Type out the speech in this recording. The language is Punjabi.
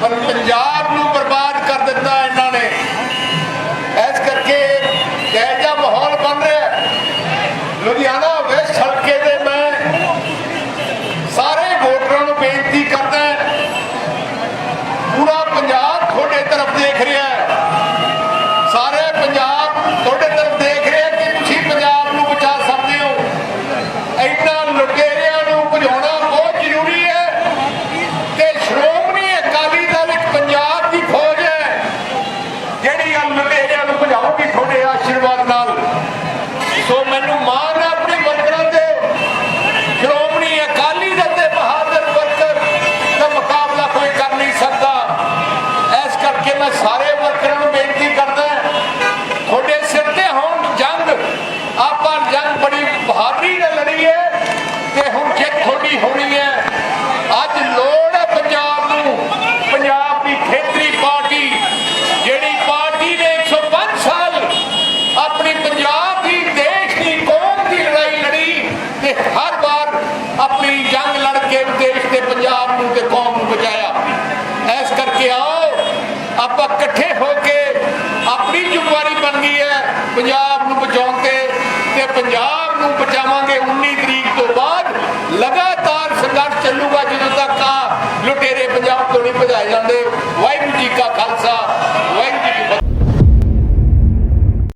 ਪਰ ਪੰਜਾਬ ਨੂੰ ਬਰਬਾਦ ਕਰ ਦਿੱਤਾ ਇਹਨਾਂ ਨੇ। ਇਸ ਕਰਕੇ ਕਹਿਜਾ ਮਾਹੌਲ ਬਣ ਰਿਹਾ ਲੁਧਿਆਣਾ ਵੈਸਟ ਹਲਕੇ ਦੇ ਮੈਂ ਸਾਰੇ ਵੋਟਰਾਂ ਨੂੰ ਬੇਨਤੀ ਕਰਦਾ ਪੂਰਾ ਪੰਜਾਬ ਤੁਹਾਡੇ ਤਰਫ ਦੇਖ ਰਿਹਾ ਸਾਰੇ ਪੰਜਾਬ ਤੁਹਾਡੇ ਤਰਫ ਜਿਹੜੀ ਗੱਲ ਲੁਟੇਰਿਆਂ ਨੂੰ ਭਜਾਉਗੀ ਤੁਹਾਡੇ ਆਸ਼ੀਰਵਾਦ ਨਾਲ। ਸੋ ਲੜ ਕੇ ਦੇਸ਼ ਤੇ ਪੰਜਾਬ ਨੂੰ ਤੇ ਕੌਮ ਨੂੰ ਬਚਾਇਆ। ਐਸ ਕਰਕੇ ਆਓ, ਆਪਾਂ ਇਕੱਠੇ ਹੋ ਕੇ ਆਪਣੀ ਜ਼ਿੰਮੇਵਾਰੀ ਬਣ ਗਈ ਹੈ ਪੰਜਾਬ ਨੂੰ ਬਚਾਉਣ ਤੇ ਤੇ ਪੰਜਾਬ ਨੂੰ ਬਚਾਵਾਂਗੇ 19 ਤਰੀਕ ਤੋਂ ਬਾਅਦ ਲਗਾਤਾਰ ਸੰਘਰਸ਼ ਚੱਲੂਗਾ ਜਦੋਂ ਤੱਕ ਆ ਲੁਟੇਰੇ ਪੰਜਾਬ ਤੋਂ ਨਹੀਂ ਭਜਾਏ ਜਾਂਦੇ। ਵਾਹਿਗੁਰੂ ਜੀ ਕਾ ਖਾਲਸਾ